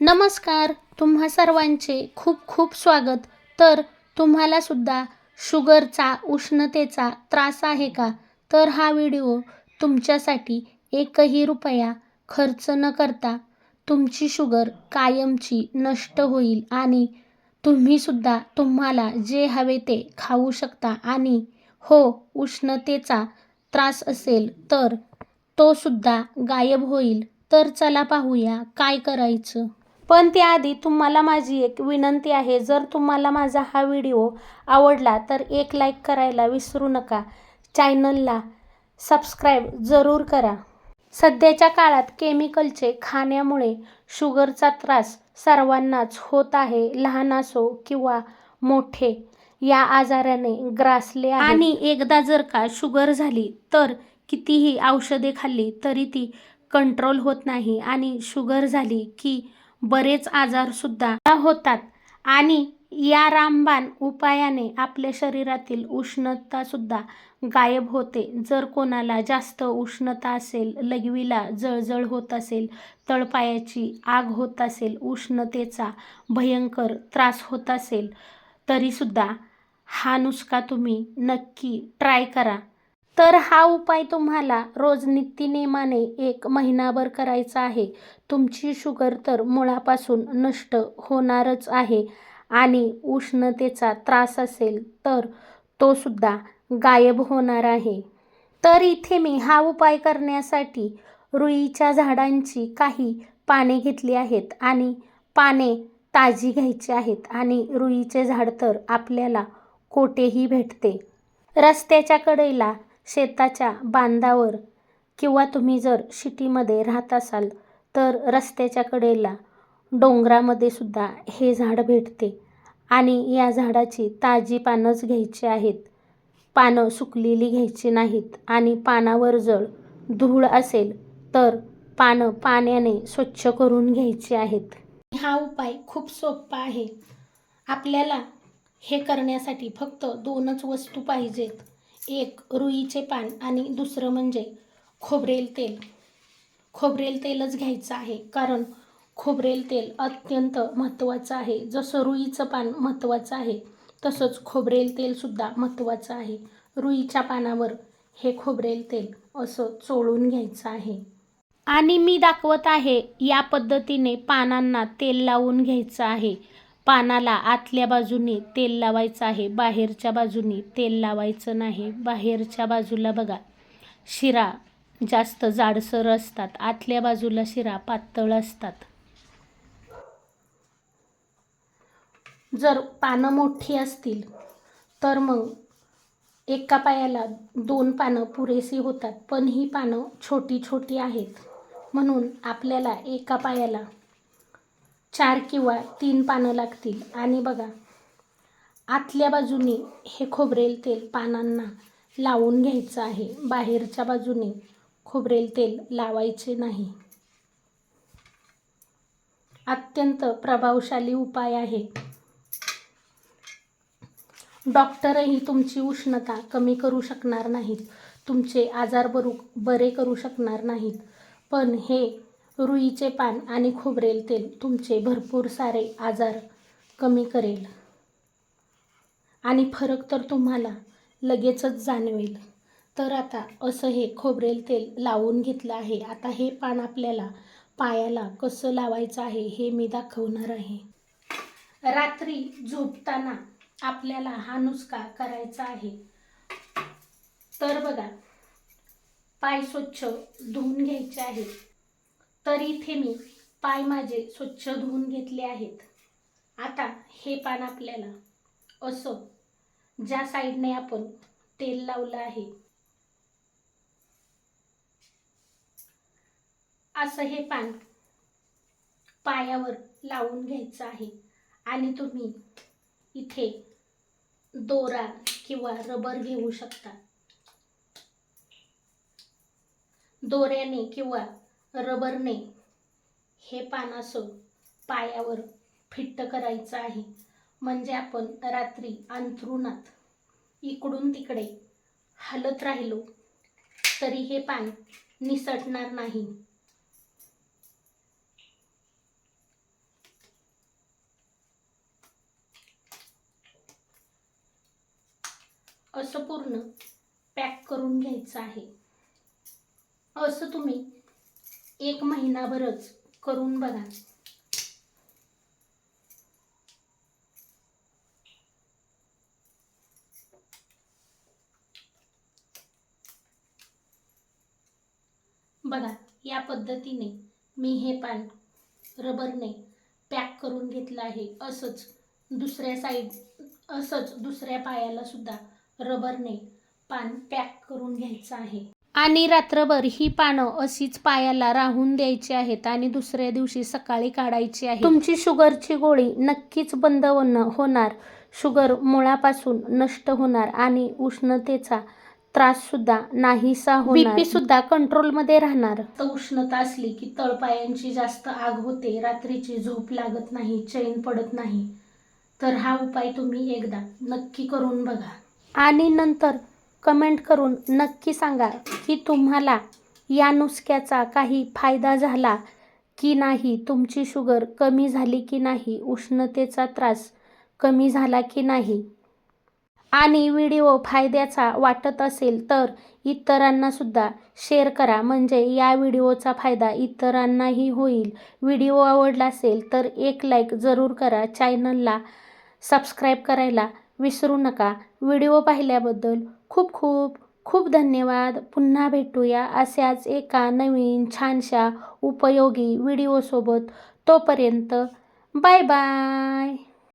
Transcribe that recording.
नमस्कार तुम्हा सर्वांचे खूप खूप स्वागत. तर तुम्हाला सुद्धा शुगरचा उष्णतेचा त्रास आहे का? तर हा व्हिडिओ तुमच्यासाठी एकही रुपया खर्च न करता तुमची शुगर कायमची नष्ट होईल आणि तुम्हीसुद्धा तुम्हाला जे हवे ते खाऊ शकता आणि हो उष्णतेचा त्रास असेल तर तो सुद्धा गायब होईल. तर चला पाहूया काय करायचं. पण त्याआधी तुम्हाला माझी एक विनंती आहे जर तुम्हाला माझा हा व्हिडिओ आवडला तर एक लाईक करायला विसरू नका. चॅनलला सबस्क्राईब जरूर करा. सध्याच्या काळात केमिकलचे खाण्यामुळे शुगरचा त्रास सर्वांनाच होत आहे लहान असो किंवा मोठे या आजाराने ग्रासले आणि एकदा जर का शुगर झाली तर कितीही औषधे खाल्ली तरी ती कंट्रोल होत नाही आणि शुगर झाली की बरेच आजारसुद्धा होतात. आणि या रामबाण उपायाने आपल्या शरीरातील उष्णतासुद्धा गायब होते. जर कोणाला जास्त उष्णता असेल लघवीला जळजळ होत असेल तळपायाची आग होत असेल उष्णतेचा भयंकर त्रास होत असेल तरीसुद्धा हा नुसका तुम्ही नक्की ट्राय करा. तर हा उपाय तुम्हाला रोज नित्यनेमाने एक महिनाभर करायचा आहे. तुमची शुगर तर मुळापासून नष्ट होणारच आहे आणि उष्णतेचा त्रास असेल तर तो सुद्धा गायब होणार आहे. तर इथे मी हा उपाय करण्यासाठी रुईच्या झाडांची काही पाने घेतली आहेत आणि पाने ताजी घ्यायची आहेत आणि रुईचे झाड तर आपल्याला कोठेही भेटते. रस्त्याच्या कडेला शेताच्या बांधावर किंवा तुम्ही जर सिटीमध्ये राहत असाल तर रस्त्याच्या कडेला डोंगरामध्ये सुद्धा हे झाड भेटते. आणि या झाडाची ताजी पानंच घ्यायची आहेत. पानं सुकलेली घ्यायची नाहीत आणि पानावर जर धूळ असेल तर पानं पाण्याने स्वच्छ करून घ्यायची आहेत. हा उपाय खूप सोपा आहे. आपल्याला हे करण्यासाठी फक्त दोनच वस्तू पाहिजेत. एक रुईचे पान आणि दुसरं म्हणजे खोबरेल तेल. खोबरेल तेलच घ्यायचं आहे कारण खोबरेल तेल अत्यंत महत्त्वाचं आहे. जसं रुईचं पान महत्त्वाचं आहे तसंच खोबरेल तेलसुद्धा महत्त्वाचं आहे. रुईच्या पानावर हे खोबरेल तेल असं चोळून घ्यायचं आहे. आणि मी दाखवत आहे या पद्धतीने पानांना तेल लावून घ्यायचं आहे. पानाला आतल्या बाजूने तेल लावायचं आहे. बाहेरच्या बाजूने तेल लावायचं नाही. बाहेरच्या बाजूला बघा शिरा जास्त जाडसर असतात. आतल्या बाजूला शिरा पातळ असतात. जर पानं मोठी असतील तर मग एका पायाला दोन पानं पुरेशी होतात. पण ही पानं छोटी छोटी आहेत. म्हणून आपल्याला एका पायाला चार किंवा तीन पानं लागतील. आणि बघा आतल्या बाजूने हे खोबरेल तेल पानांना लावून घ्यायचं आहे. बाहेरच्या बाजूने खोबरेल तेल लावायचे नाही. अत्यंत प्रभावशाली उपाय आहे. डॉक्टरही तुमची उष्णता कमी करू शकणार नाहीत. तुमचे आजार बरू बरे करू शकणार नाहीत. पण हे रुईचे पान आणि खोबरेल तेल तुमचे भरपूर सारे आजार कमी करेल. आणि फरक तर तुम्हाला लगेचच जाणवेल. तर आता असं हे खोबरेल तेल लावून घेतलं आहे. आता हे पान आपल्याला पायाला कसं लावायचं आहे हे मी दाखवणार आहे. रात्री झोपताना आपल्याला हा नुसका करायचा आहे. तर बघा पाय स्वच्छ धुवून घ्यायचे आहेत तर इथे मी पाय माझे स्वच्छ धुवून घेतले आहेत. आता हे पान आपल्याला असं ज्या साईडने आपण तेल लावलं आहे. असं हे पान पायावर लावून घ्यायचं आहे आणि तुम्ही इथे दोरा किंवा रबर घेऊ शकता. दोऱ्याने किंवा रबरने हे पानासो पायावर फिट्ट करायचं आहे. म्हणजे आपण रात्री अंथरुणात इकडून तिकडे हलत राहिलो तरी हे पान निसटणार नाही. असं पूर्ण पॅक करून घ्यायचं आहे. असं तुम्ही एक महिनाभरच करून बघा. बघा या पद्धतीने मी हे पान रबरने पॅक करून घेतलं आहे. असंच दुसऱ्या साईड असंच दुसऱ्या पायाला सुद्धा रबरने पान पॅक करून घ्यायचं आहे. आणि रात्रभर ही पानं अशीच पायाला राहून द्यायची आहेत आणि दुसऱ्या दिवशी सकाळी काढायची आहे तुमची शुगरची गोळी नक्कीच बंद होणं होणार. शुगर मुळापासून नष्ट होणार आणि उष्णतेचा त्रास सुद्धा नाहीसा होणार. बीपी सुद्धा कंट्रोलमध्ये राहणार. तर उष्णता असली की तळपायांची जास्त आग होते रात्रीची झोप लागत नाही चैन पडत नाही. तर हा उपाय तुम्ही एकदा नक्की करून बघा. आणि नंतर कमेंट करून नक्की सांगा की तुम्हाला या नुसक्याचा काही फायदा झाला की नाही? तुमची शुगर कमी झाली की नाही? उष्णतेचा त्रास कमी झाला की नाही? आणि व्हिडिओ फायद्याचा वाटत असेल तर इतरांनासुद्धा शेअर करा. म्हणजे या व्हिडिओचा फायदा इतरांनाही होईल. व्हिडिओ आवडला असेल तर एक लाईक जरूर करा. चॅनलला सबस्क्राईब करायला विसरू नका. व्हिडिओ पाहिल्याबद्दल खूप खूप खूप धन्यवाद. पुन्हा भेटूया अशाच एका नवीन छानशा उपयोगी व्हिडिओसोबत तोपर्यंत बाय बाय.